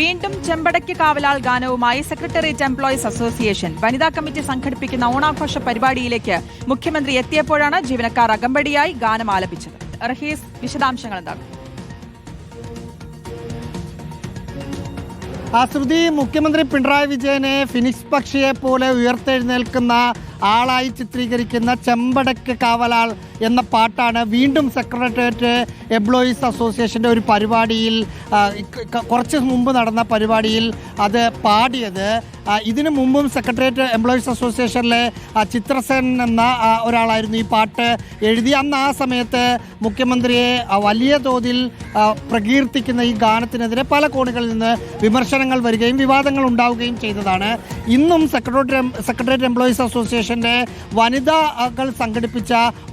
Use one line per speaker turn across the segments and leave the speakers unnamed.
വീണ്ടും ചെമ്പടയ്ക്ക് കാവലാൾ ഗാനവുമായി സെക്രട്ടേറിയറ്റ് എംപ്ലോയീസ് അസോസിയേഷൻ വനിതാ കമ്മിറ്റി സംഘടിപ്പിക്കുന്ന ഓണാഘോഷ പരിപാടിയിലേക്ക് മുഖ്യമന്ത്രി എത്തിയപ്പോഴാണ് ജീവനക്കാർ അകമ്പടിയായി ഗാനം ആലപിച്ചത്. റഹീസ് വിശദാംശങ്ങൾ എന്താണ്?
ശ്രുതി മുഖ്യമന്ത്രി പിണറായി വിജയനെ ഫിനിക്സ് പക്ഷിയെ പോലെ ഉയർത്തെഴുന്നേൽക്കുന്ന ആളായി ചിത്രീകരിക്കുന്ന ചെമ്പടക്ക് കാവലാൾ എന്ന പാട്ടാണ് വീണ്ടും സെക്രട്ടേറിയറ്റ് എംപ്ലോയീസ് അസോസിയേഷന്റെ ഒരു പരിപാടിയിൽ കുറച്ച് മുമ്പ് നടന്ന പരിപാടിയിൽ അത് പാടിയത്. ഇതിന് മുമ്പും സെക്രട്ടേറിയറ്റ് എംപ്ലോയീസ് അസോസിയേഷനിലെ ചിത്രസേൻ എന്ന ഒരാളായിരുന്നു ഈ പാട്ട് എഴുതി. അന്ന് ആ സമയത്ത് മുഖ്യമന്ത്രിയെ വലിയ തോതിൽ പ്രകീർത്തിക്കുന്ന ഈ ഗാനത്തിനെതിരെ പല കോണുകളിൽ നിന്ന് വിമർശനങ്ങൾ വരികയും വിവാദങ്ങൾ ഉണ്ടാവുകയും ചെയ്തതാണ്. ഇന്നും സെക്രട്ടേറിയറ്റ് സെക്രട്ടേറിയറ്റ് എംപ്ലോയീസ് അസോസിയേഷന്റെ വനിതാകൾ സംഘടിപ്പിച്ച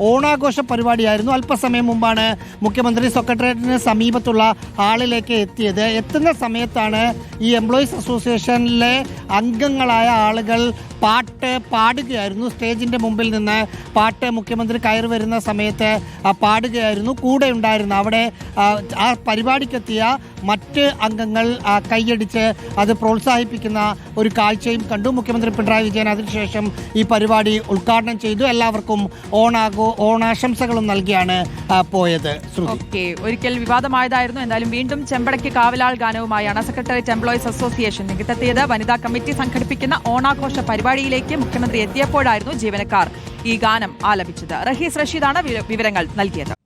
ഓണാഘോഷ പരിപാടിയായിരുന്നു അല്പസമയം മുമ്പാണ് മുഖ്യമന്ത്രി സെക്രട്ടേറിയറ്റിന് സമീപത്തുള്ള ഹാളിലേക്ക് എത്തിയത്. എത്തുന്ന സമയത്താണ് ഈ എംപ്ലോയീസ് അസോസിയേഷനിലെ അംഗങ്ങളായ ആളുകൾ പാട്ട് പാടുകയായിരുന്നു. സ്റ്റേജിന്റെ മുമ്പിൽ നിന്ന് പാട്ട് മുഖ്യമന്ത്രി കയറി വരുന്ന സമയത്ത് പാടുകയായിരുന്നു. കൂടെ ഉണ്ടായിരുന്നു അവിടെ ആ പരിപാടിക്കെത്തിയ മറ്റ് അംഗങ്ങൾ കൈയടിച്ച് അത് പ്രോത്സാഹിപ്പിക്കുന്ന ഒരു കാഴ്ചയും കണ്ടു. മുഖ്യമന്ത്രി പിണറായി വിജയൻ അതിനുശേഷം ഈ പരിപാടി ഉദ്ഘാടനം ചെയ്തു. എല്ലാവർക്കും ഓണാഘോ ഓണാശംസകളും നൽകിയാണ് പോയത്.
ഓക്കെ. ഒരിക്കൽ വിവാദമായതായിരുന്നു. എന്തായാലും വീണ്ടും ചെമ്പടയ്ക്ക് കാവലാൾ ഗാനവുമായാണ് സെക്രട്ടേറിയറ്റ് എംപ്ലോയീസ് അസോസിയേഷൻ രംഗത്തെത്തിയത്. വനിതാ കമ്മിറ്റി സംഘടിപ്പിക്കുന്ന ഓണാഘോഷ പരിപാടിയിലേക്ക് മുഖ്യമന്ത്രി എത്തിയപ്പോഴായിരുന്നു ജീവനക്കാർ ഈ ഗാനം ആലപിച്ചത്. റഹീസ് റഷീദാണ് വിവരങ്ങൾ നൽകിയത്.